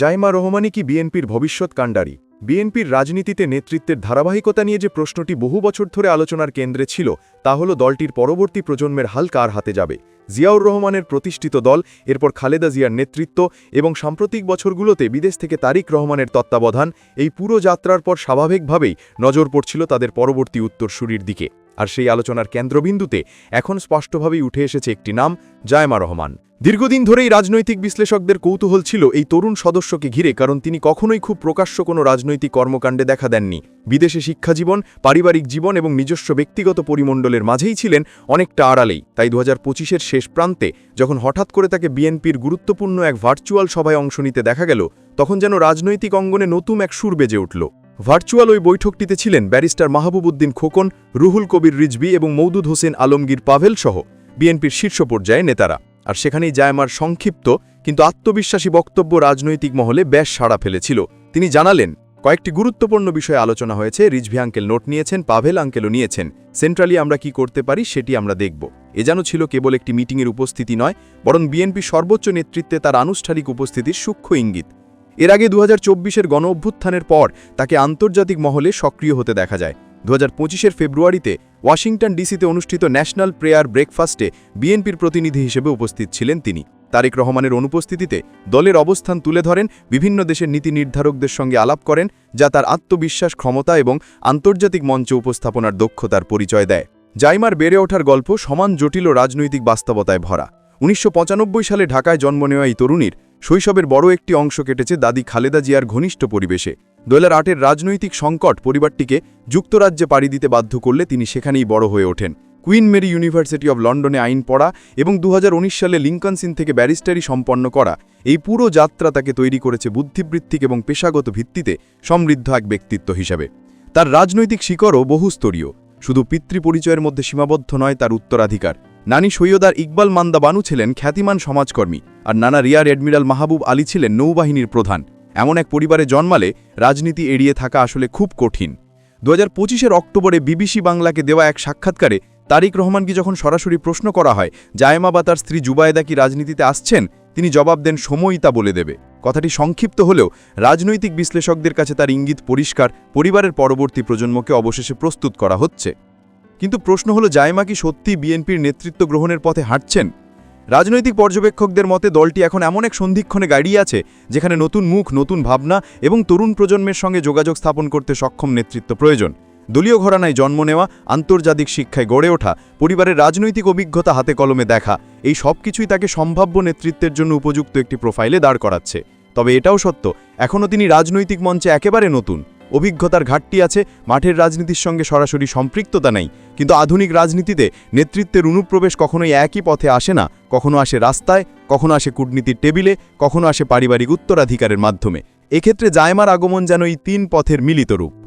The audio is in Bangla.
জাইমা রহমানি কি বিএনপির ভবিষ্যৎ কাণ্ডারি? বিএনপির রাজনীতিতে নেতৃত্বের ধারাবাহিকতা নিয়ে যে প্রশ্নটি বহু বছর ধরে আলোচনার কেন্দ্রে ছিল, তা হল দলটির পরবর্তী প্রজন্মের হাল কার হাতে যাবে। জিয়াউর রহমানের প্রতিষ্ঠিত দল, এরপর খালেদা জিয়ার নেতৃত্ব এবং সাম্প্রতিক বছরগুলোতে বিদেশ থেকে তারিক রহমানের তত্ত্বাবধান, এই পুরো যাত্রার পর স্বাভাবিকভাবেই নজর পড়ছিল তাদের পরবর্তী উত্তরসূরির দিকে। আর সেই আলোচনার কেন্দ্রবিন্দুতে এখন স্পষ্টভাবেই উঠে এসেছে একটি নাম জায়মা রহমান। দীর্ঘদিন ধরেই রাজনৈতিক বিশ্লেষকদের কৌতূহল ছিল এই তরুণ সদস্যকে ঘিরে, কারণ তিনি কখনোই খুব প্রকাশ্য কোনো রাজনৈতিক কর্মকাণ্ডে দেখা দেননি। বিদেশে শিক্ষাজীবন পারিবারিক জীবন এবং নিজস্ব ব্যক্তিগত পরিমণ্ডলের মাঝেই ছিলেন অনেকটা আড়ালেই। তাই দু হাজার শেষ প্রান্তে যখন হঠাৎ করে তাকে বিএনপির গুরুত্বপূর্ণ এক ভার্চুয়াল সভায় অংশ নিতে দেখা গেল, তখন যেন রাজনৈতিক অঙ্গনে নতুন এক সুর বেজে উঠল। ভার্চুয়াল ওই বৈঠকটিতে ছিলেন ব্যারিস্টার মাহবুবুদ্দিন খোকন, রুহুল কবির রিজবি এবং মৌদুদ হোসেন আলমগীর পাভেল সহ বিএনপির শীর্ষ পর্যায়ে নেতারা। আর সেখানেই জায়মার সংক্ষিপ্ত কিন্তু আত্মবিশ্বাসী বক্তব্য রাজনৈতিক মহলে বেশ সাড়া ফেলেছিল। তিনি জানালেন, কয়েকটি গুরুত্বপূর্ণ বিষয়ে আলোচনা হয়েছে, রিজভি আঙ্কেল নোট নিয়েছেন, পাভেল আঙ্কেলও নিয়েছেন। সেন্ট্রালি আমরা কি করতে পারি সেটি আমরা দেখব। এ যেন ছিল কেবল একটি মিটিংয়ের উপস্থিতি নয়, বরং বিএনপি সর্বোচ্চ নেতৃত্বে তার আনুষ্ঠানিক উপস্থিতির সূক্ষ্ম ইঙ্গিত। এর আগে দু হাজার চব্বিশের গণ অভ্যুত্থানের পর তাকে আন্তর্জাতিক মহলে সক্রিয় হতে দেখা যায়। দু হাজার ফেব্রুয়ারিতে ওয়াশিংটন ডিসিতে অনুষ্ঠিত ন্যাশনাল প্রেয়ার ব্রেকফাস্টে বিএনপির প্রতিনিধি হিসেবে উপস্থিত ছিলেন তিনি। তারেক রহমানের অনুপস্থিতিতে দলের অবস্থান তুলে ধরেন, বিভিন্ন দেশের নীতি নির্ধারকদের সঙ্গে আলাপ করেন, যা তার আত্মবিশ্বাস, ক্ষমতা এবং আন্তর্জাতিক মঞ্চ উপস্থাপনার দক্ষতার পরিচয় দেয়। জাইমার বেড়ে ওঠার গল্প সমান জটিল ও রাজনৈতিক বাস্তবতায় ভরা। উনিশশো পঁচানব্বই সালে ঢাকায় জন্ম নেওয়া এই তরুণীর শৈশবের বড় একটি অংশ কেটেছে দাদি খালেদা জিয়ার ঘনিষ্ঠ পরিবেশে। দোয়েলার আটের রাজনৈতিক সংকট পরিবারটিকে যুক্তরাজ্যে পাড়ি দিতে বাধ্য করলে তিনি সেখানেই বড় হয়ে ওঠেন। কুইন মেরি ইউনিভার্সিটি অব লন্ডনে আইন পড়া এবং দু হাজার উনিশ সালে লিঙ্কনসিন থেকে ব্যারিস্টারি সম্পন্ন করা, এই পুরো যাত্রা তাকে তৈরি করেছে বুদ্ধিবৃত্তিক এবং পেশাগত ভিত্তিতে সমৃদ্ধ এক ব্যক্তিত্ব হিসাবে। তার রাজনৈতিক শিকড়ও বহুস্তরীয়। শুধু পিতৃপরিচয়ের মধ্যে সীমাবদ্ধ নয়, তার উত্তরাধিকার। নানি সৈয়দার ইকবাল মান্দা বানু ছিলেন খ্যাতিমান সমাজকর্মী আর নানা রিয়ার অ্যাডমিরাল মাহবুব আলী ছিলেন নৌবাহিনীর প্রধান। এমন এক পরিবারে জন্মালে রাজনীতি এড়িয়ে থাকা আসলে খুব কঠিন। দু হাজার অক্টোবরে বিবিসি বাংলাকে দেওয়া এক সাক্ষাৎকারে তারিক রহমানকে যখন সরাসরি প্রশ্ন করা হয়, জায়মা বা তার স্ত্রী জুবায়েদা কি রাজনীতিতে আসছেন, তিনি জবাব দেন, সময়ই তা বলে দেবে। কথাটি সংক্ষিপ্ত হলেও রাজনৈতিক বিশ্লেষকদের কাছে তার ইঙ্গিত পরিষ্কার, পরিবারের পরবর্তী প্রজন্মকে অবশেষে প্রস্তুত করা হচ্ছে। কিন্তু প্রশ্ন হলো জায়মা কি সত্যি বিএনপির নেতৃত্ব গ্রহণের পথে হাঁটছেন? রাজনৈতিক পর্যবেক্ষকদের মতে, দলটি এখন এমন এক সন্ধিক্ষণে গাড়িয়ে আছে, যেখানে নতুন মুখ, নতুন ভাবনা এবং তরুণ প্রজন্মের সঙ্গে যোগাযোগ স্থাপন করতে সক্ষম নেতৃত্ব প্রয়োজন। দলীয় ঘরানায় জন্ম নেওয়া, আন্তর্জাতিক শিক্ষায় গড়ে ওঠা, পরিবারের রাজনৈতিক অভিজ্ঞতা হাতে কলমে দেখা, এই সব কিছুই তাকে সম্ভাব্য নেতৃত্বের জন্য উপযুক্ত একটি প্রোফাইলে দাঁড় করাচ্ছে। তবে এটাও সত্য, এখনও তিনি রাজনৈতিক মঞ্চে একেবারে নতুন। অভিজ্ঞতার ঘাটতি আছে, মাঠের রাজনীতির সঙ্গে সরাসরি সম্পৃক্ততা নেই। কিন্তু আধুনিক রাজনীতিতে নেতৃত্বের অনুপ্রবেশ কখনোই একই পথে আসে না। কখনো আসে রাস্তায়, কখনো আসে কূটনীতির টেবিলে, কখনো আসে পারিবারিক উত্তরাধিকারের মাধ্যমে। এক্ষেত্রে জায়মার আগমন যেন এই তিন পথের মিলিত রূপ।